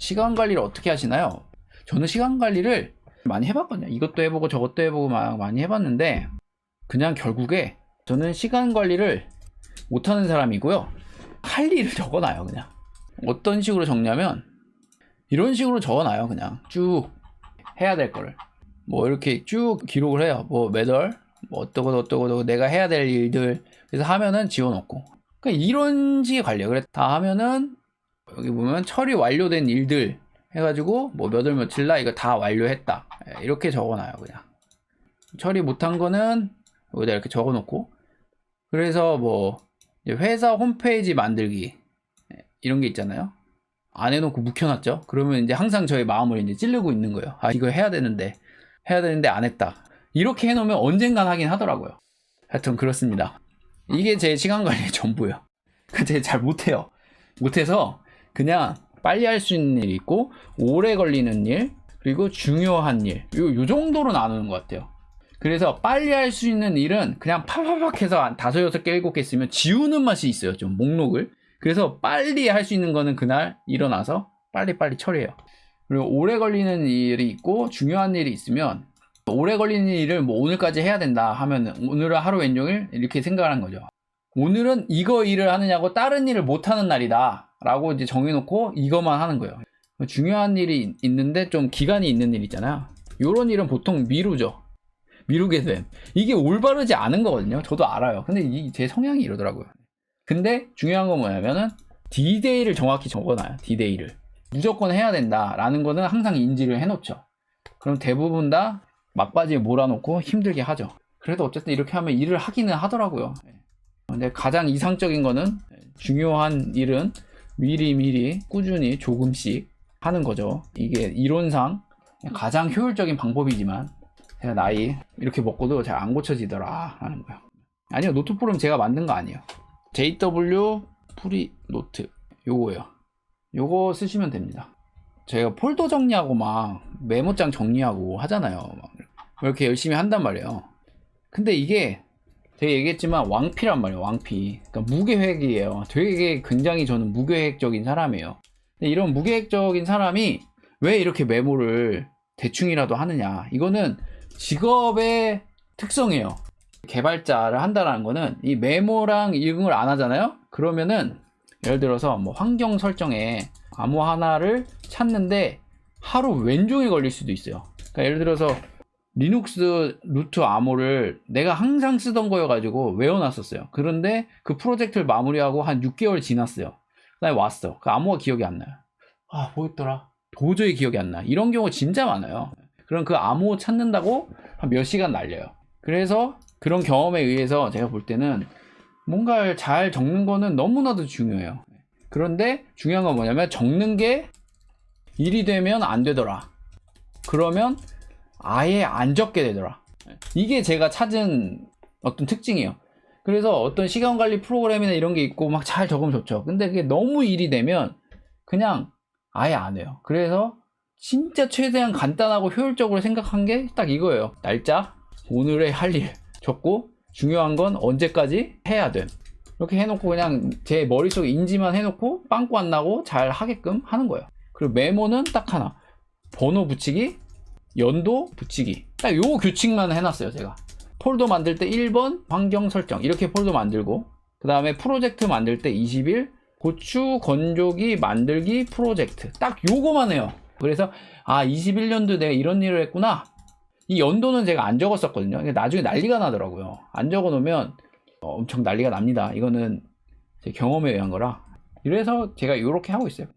시간 관리를 어떻게 하시나요? 저는 시간 관리를 많이 해봤거든요. 이것도 해보고 저것도 해보고 막 많이 해봤는데 그냥 결국에 저는 시간 관리를 못하는 사람이고요. 할 일을 적어놔요, 그냥. 어떤 식으로 적냐면 이런 식으로 적어놔요, 그냥 쭉 해야 될 거를. 뭐 이렇게 쭉 기록을 해요. 뭐 매달, 뭐 어떠고 어떠고 내가 해야 될 일들 그래서 하면은 지워놓고. 그러니까 이런 식의 관리예요. 그래 다 하면은 여기 보면 처리 완료된 일들 해가지고 뭐 몇월 며칠 날 이거 다 완료했다. 예, 이렇게 적어놔요, 그냥. 처리 못한 거는 여기다 이렇게 적어놓고 그래서 뭐 회사 홈페이지 만들기 예, 이런 게 있잖아요. 안 해놓고 묵혀놨죠. 그러면 이제 항상 저의 마음을 이제 찌르고 있는 거예요. 아 이거 해야 되는데 해야 되는데 안 했다. 이렇게 해놓으면 언젠간 하긴 하더라고요. 하여튼 그렇습니다. 이게 제 시간 관리의 전부예요. 제가 잘 못해요. 못해서 그냥 빨리 할 수 있는 일이 있고 오래 걸리는 일 그리고 중요한 일. 요, 요 정도로 나누는 것 같아요. 그래서 빨리 할 수 있는 일은 그냥 팍팍팍 해서 한 다섯 여섯 개 일곱 개 쓰면 지우는 맛이 있어요. 좀 목록을. 그래서 빨리 할 수 있는 거는 그날 일어나서 빨리빨리 처리해요. 그리고 오래 걸리는 일이 있고 중요한 일이 있으면 오래 걸리는 일을 뭐 오늘까지 해야 된다 하면 오늘은 하루 왼종일 이렇게 생각을 한 거죠. 오늘은 이거 일을 하느냐고 다른 일을 못 하는 날이다 라고 이제 정해놓고 이것만 하는 거예요. 중요한 일이 있는데 좀 기간이 있는 일 있잖아요. 요런 일은 보통 미루죠. 미루게 됨. 이게 올바르지 않은 거거든요. 저도 알아요. 근데 이 제 성향이 이러더라고요. 근데 중요한 건 뭐냐면은 D-Day를 정확히 적어놔요. D-Day를. 무조건 해야 된다라는 거는 항상 인지를 해놓죠. 그럼 대부분 다 막바지에 몰아놓고 힘들게 하죠. 그래도 어쨌든 이렇게 하면 일을 하기는 하더라고요. 근데 가장 이상적인 거는 중요한 일은 미리미리 꾸준히 조금씩 하는 거죠. 이게 이론상 가장 효율적인 방법이지만 제가 나이 이렇게 먹고도 잘 안 고쳐지더라 라는 거예요. 아니요 노트 프롬 제가 만든 거 아니에요. JW 프리 노트 요거예요. 요거 쓰시면 됩니다. 제가 폴더 정리하고 막 메모장 정리하고 하잖아요. 막 이렇게 열심히 한단 말이에요. 근데 이게 제가 얘기했지만 왕피란 말이에요. 왕피. 그러니까 무계획이에요. 되게 굉장히 저는 무계획적인 사람이에요. 근데 이런 무계획적인 사람이 왜 이렇게 메모를 대충이라도 하느냐? 이거는 직업의 특성이에요. 개발자를 한다는 거는 이 메모랑 걸안 하잖아요. 그러면은 예를 들어서 뭐 환경 설정에 암호 하나를 찾는데 하루 왼종일 걸릴 수도 있어요. 그러니까 예를 들어서 리눅스 루트 암호를 내가 항상 쓰던 거여가지고 외워놨었어요. 그런데 그 프로젝트를 마무리하고 한 6개월 지났어요. 그다음에 왔어. 그 암호가 기억이 안 나요. 아 뭐였더라? 도저히 기억이 안 나. 이런 경우 진짜 많아요. 그럼 그 암호 찾는다고 한 몇 시간 날려요. 그래서 그런 경험에 의해서 제가 볼 때는 뭔가를 잘 적는 거는 너무나도 중요해요. 그런데 중요한 건 뭐냐면 적는 게 일이 되면 안 되더라. 그러면 아예 안 적게 되더라. 이게 제가 찾은 어떤 특징이에요. 그래서 어떤 시간 관리 프로그램이나 이런 게 있고 막 잘 적으면 좋죠. 근데 그게 너무 일이 되면 그냥 아예 안 해요. 그래서 진짜 최대한 간단하고 효율적으로 생각한 게 딱 이거예요. 날짜, 오늘의 할 일 적고 중요한 건 언제까지 해야 됨. 이렇게 해놓고 그냥 제 머릿속에 인지만 해놓고 빵꾸 안 나고 잘 하게끔 하는 거예요. 그리고 메모는 딱 하나. 번호 붙이기, 연도 붙이기. 딱 요 규칙만 해놨어요, 제가. 폴더 만들 때 1번 환경 설정. 이렇게 폴더 만들고, 그 다음에 프로젝트 만들 때 20일, 고추 건조기 만들기 프로젝트. 딱 요거만 해요. 그래서, 아, 21년도 내가 이런 일을 했구나. 이 연도는 제가 안 적었었거든요. 나중에 난리가 나더라고요. 안 적어 놓으면 어, 엄청 난리가 납니다. 이거는 제 경험에 의한 거라. 이래서 제가 이렇게 하고 있어요.